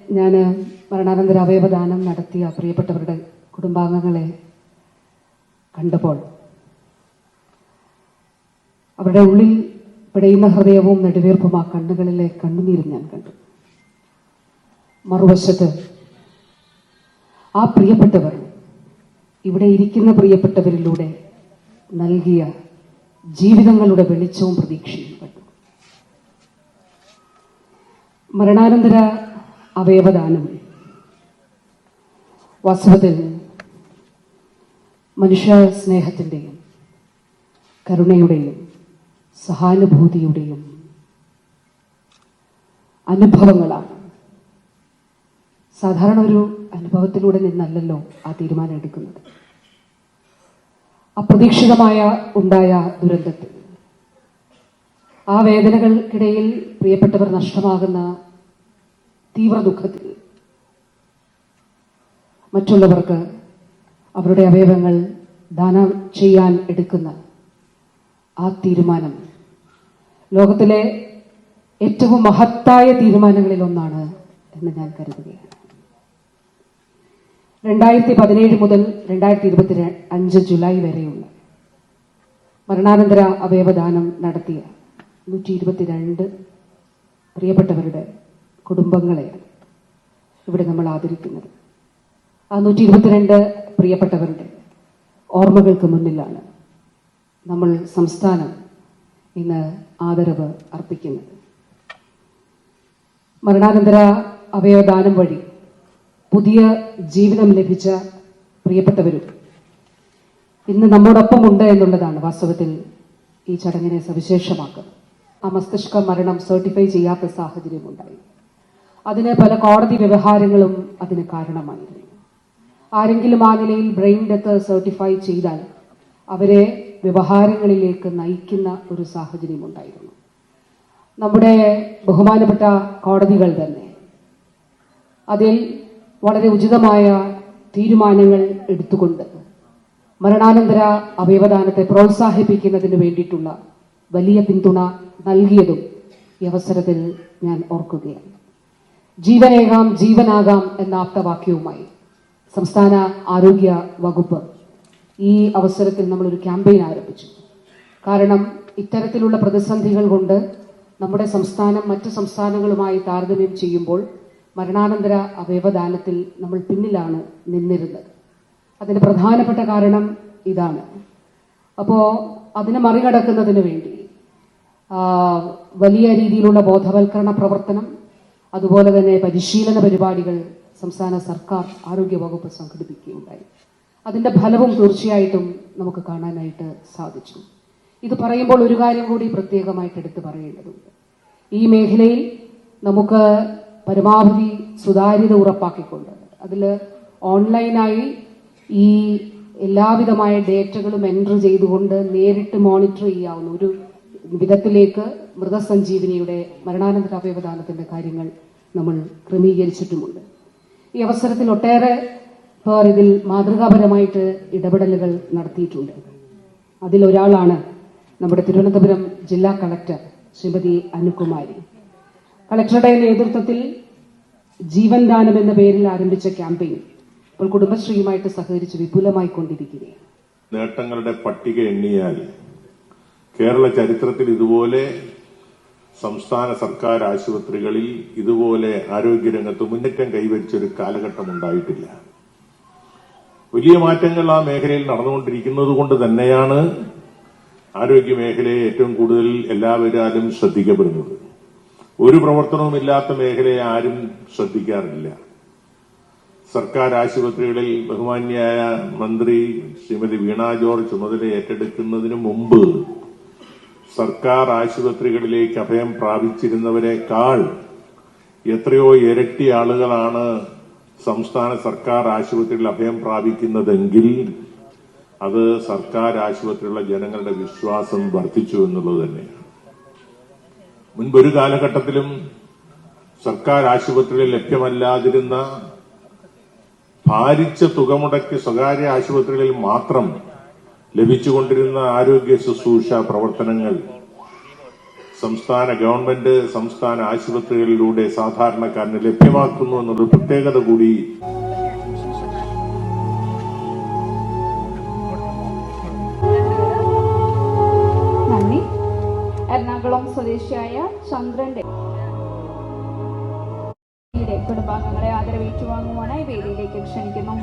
ഞാൻ മരണാനന്തര അവയവദാനം നടത്തിയ പ്രിയപ്പെട്ടവരുടെ കുടുംബാംഗങ്ങളെ കണ്ടപ്പോൾ അവരുടെ ഉള്ളിൽ പിടയുന്ന ഹൃദയവും നെടുവീർപ്പും ആ കണ്ണുകളിലെ കണ്ണുനീരും ഞാൻ കണ്ടു. മറുവശത്ത് ആ പ്രിയപ്പെട്ടവർ ഇവിടെ ഇരിക്കുന്ന പ്രിയപ്പെട്ടവരിലൂടെ നൽകിയ ജീവിതങ്ങളുടെ വെളിച്ചവും പ്രതീക്ഷയും കണ്ടു. മരണാനന്തര അവയവദാനം. വാസ്തവത്തിൽ മനുഷ്യ സ്നേഹത്തിന്റെയും കരുണയുടെയും സഹാനുഭൂതിയുടെയും അനുഭവങ്ങളാണ്. സാധാരണ ഒരു അനുഭവത്തിലൂടെ നിന്നല്ലല്ലോ ആ തീരുമാനം എടുക്കുന്നത്. അപ്രതീക്ഷിതമായ ഉണ്ടായ ദുരന്തത്തിൽ ആ വേദനകൾക്കിടയിൽ പ്രിയപ്പെട്ടവർ നഷ്ടമാകുന്ന തീവ്ര ദുഃഖത്തിൽ മറ്റുള്ളവർക്ക് അവരുടെ അവയവങ്ങൾ ദാനം ചെയ്യാൻ എടുക്കുന്ന ആ തീരുമാനം. ലോകത്തിലെ ഏറ്റവും മഹത്തായ തീരുമാനങ്ങളിൽ ഒന്നാണ് എന്ന് ഞാൻ കരുതുകയാണ്. രണ്ടായിരത്തി പതിനേഴ് മുതൽ രണ്ടായിരത്തി ഇരുപത്തി അഞ്ച് ജൂലൈ വരെയുള്ള മരണാനന്തര അവയവദാനം നടത്തിയ നൂറ്റി ഇരുപത്തിരണ്ട് പ്രിയപ്പെട്ടവരുടെ കുടുംബങ്ങളെയാണ് ഇവിടെ നമ്മൾ ആദരിക്കുന്നത്. ആ നൂറ്റി ഇരുപത്തിരണ്ട് പ്രിയപ്പെട്ടവരുടെ ഓർമ്മകൾക്ക് മുന്നിലാണ് നമ്മൾ സംസ്ഥാനം ഇന്ന് ആദരവ് അർപ്പിക്കുന്നത്. മരണാനന്തര അവയവദാനം വഴി പുതിയ ജീവിതം ലഭിച്ച പ്രിയപ്പെട്ടവരും ഇന്ന് നമ്മോടൊപ്പം ഉണ്ട് എന്നുള്ളതാണ് വാസ്തവത്തിൽ ഈ ചടങ്ങിനെ സവിശേഷമാക്കുന്നത്. ആ മസ്തിഷ്ക മരണം സർട്ടിഫൈ ചെയ്യാത്ത സാഹചര്യമുണ്ടായി. അതിന് പല കോടതി വ്യവഹാരങ്ങളും അതിന് കാരണമായിരുന്നു. ആരെങ്കിലും ആ നിലയിൽ ബ്രെയിൻ ഡെത്ത് സർട്ടിഫൈ ചെയ്താൽ അവരെ വ്യവഹാരങ്ങളിലേക്ക് നയിക്കുന്ന ഒരു സാഹചര്യം ഉണ്ടായിരുന്നു. നമ്മുടെ ബഹുമാനപ്പെട്ട കോടതികൾ തന്നെ അതിൽ വളരെ ഉചിതമായ തീരുമാനങ്ങൾ എടുത്തുകൊണ്ട് മരണാനന്തര അവയവദാനത്തെ പ്രോത്സാഹിപ്പിക്കുന്നതിന് വേണ്ടിയിട്ടുള്ള വലിയ പിന്തുണ നൽകിയതും ഈ അവസരത്തിൽ ഞാൻ ഓർക്കുകയാണ്. ജീവനേകാം ജീവനാകാം എന്ന ആപ്തവാക്യവുമായി സംസ്ഥാന ആരോഗ്യ വകുപ്പ് ഈ അവസരത്തിൽ നമ്മളൊരു ക്യാമ്പയിൻ ആരംഭിച്ചു. കാരണം ഇത്തരത്തിലുള്ള പ്രതിസന്ധികൾ കൊണ്ട് നമ്മുടെ സംസ്ഥാനം മറ്റ് സംസ്ഥാനങ്ങളുമായി താരതമ്യം ചെയ്യുമ്പോൾ മരണാനന്തര അവയവദാനത്തിൽ നമ്മൾ പിന്നിലാണ് നിന്നിരുന്നത്. അതിന് പ്രധാനപ്പെട്ട കാരണം ഇതാണ്. അപ്പോൾ അതിനെ മറികടക്കുന്നതിന് വേണ്ടി വലിയ രീതിയിലുള്ള ബോധവൽക്കരണ പ്രവർത്തനം അതുപോലെ തന്നെ പരിശീലന പരിപാടികൾ സംസ്ഥാന സർക്കാർ ആരോഗ്യ വകുപ്പ് സംഘടിപ്പിക്കുകയുണ്ടായി. അതിന്റെ ഫലവും തീർച്ചയായിട്ടും നമുക്ക് കാണാനായിട്ട് സാധിച്ചു. ഇത് പറയുമ്പോൾ ഒരു കാര്യം കൂടി പ്രത്യേകമായിട്ട് എടുത്തു പറയേണ്ടതുണ്ട്. ഈ മേഖലയിൽ നമുക്ക് പരമാവധി സുതാര്യത ഉറപ്പാക്കിക്കൊണ്ട് അതിൽ ഓൺലൈനായി ഈ എല്ലാവിധമായ ഡേറ്റകളും എൻട്രി ചെയ്തുകൊണ്ട് നേരിട്ട് മോണിറ്റർ ചെയ്യാവുന്ന ഒരു വിധത്തിലേക്ക് മൃതസഞ്ജീവനിയുടെ മരണാനന്തര അവയവദാനത്തിന്റെ കാര്യങ്ങൾ നമ്മൾ ക്രമീകരിച്ചിട്ടുമുണ്ട്. ഈ അവസരത്തിൽ ഒട്ടേറെ പേർ ഇതിൽ മാതൃകാപരമായിട്ട് ഇടപെടലുകൾ നടത്തിയിട്ടുണ്ട്. അതിലൊരാളാണ് നമ്മുടെ തിരുവനന്തപുരം ജില്ലാ കളക്ടർ ശ്രീമതി അനുകുമാരി. കളക്ടറുടെ നേതൃത്വത്തിൽ ജീവൻ ദാനം എന്ന പേരിൽ ആരംഭിച്ച ക്യാമ്പയിൻ ഇപ്പോൾ കുടുംബശ്രീയുമായിട്ട് സഹകരിച്ച് വിപുലമായി കൊണ്ടിരിക്കുകയാണ്. നേട്ടങ്ങളുടെ പട്ടിക എണ്ണിയാൽ കേരള ചരിത്രത്തിൽ ഇതുപോലെ സംസ്ഥാന സർക്കാർ ആശുപത്രികളിൽ ഇതുപോലെ ആരോഗ്യരംഗത്ത് മുന്നേറ്റം കൈവരിച്ചൊരു കാലഘട്ടം ഉണ്ടായിട്ടില്ല. വലിയ മാറ്റങ്ങൾ ആ മേഖലയിൽ നടന്നുകൊണ്ടിരിക്കുന്നത് കൊണ്ട് തന്നെയാണ് ആരോഗ്യ മേഖലയെ ഏറ്റവും കൂടുതൽ എല്ലാവരും ശ്രദ്ധിക്കപ്പെടുന്നത്. ഒരു പ്രവർത്തനവുമില്ലാത്ത മേഖലയെ ആരും ശ്രദ്ധിക്കാറില്ല. സർക്കാർ ആശുപത്രികളിൽ ബഹുമാന്യായ മന്ത്രി ശ്രീമതി വീണ ജോർജ് ചുമതല ഏറ്റെടുക്കുന്നതിന് മുമ്പ് സർക്കാർ ആശുപത്രികളിലേക്ക് അഭയം പ്രാപിച്ചിരുന്നവരെക്കാൾ എത്രയോ ഇരട്ടി ആളുകളാണ് സംസ്ഥാന സർക്കാർ ആശുപത്രികളിൽ അഭയം പ്രാപിക്കുന്നതെങ്കിൽ അത് സർക്കാർ ആശുപത്രിയിലുള്ള ജനങ്ങളുടെ വിശ്വാസം വർദ്ധിച്ചു എന്നുള്ളത് തന്നെയാണ്. മുൻപൊരു കാലഘട്ടത്തിലും സർക്കാർ ആശുപത്രികളിൽ ലഭ്യമല്ലാതിരുന്ന ഭാരിച്ച തുക മുടക്കി സ്വകാര്യ ആശുപത്രികളിൽ മാത്രം ലഭിച്ചുകൊണ്ടിരുന്ന ആരോഗ്യ ശുശ്രൂഷ പ്രവർത്തനങ്ങൾ സംസ്ഥാന ഗവൺമെന്റ് സംസ്ഥാന ആശുപത്രികളിലൂടെ സാധാരണക്കാരന് ലഭ്യമാക്കുന്നു എന്നൊരു പ്രത്യേകത കൂടി. എറണാകുളം സ്വദേശിയായ ചന്ദ്രന്റെ കുടുംബാംഗങ്ങളെ ആദരവേറ്റുവാങ്ങുവാനായി വേദിയിലേക്ക് ക്ഷണിക്കുന്നു.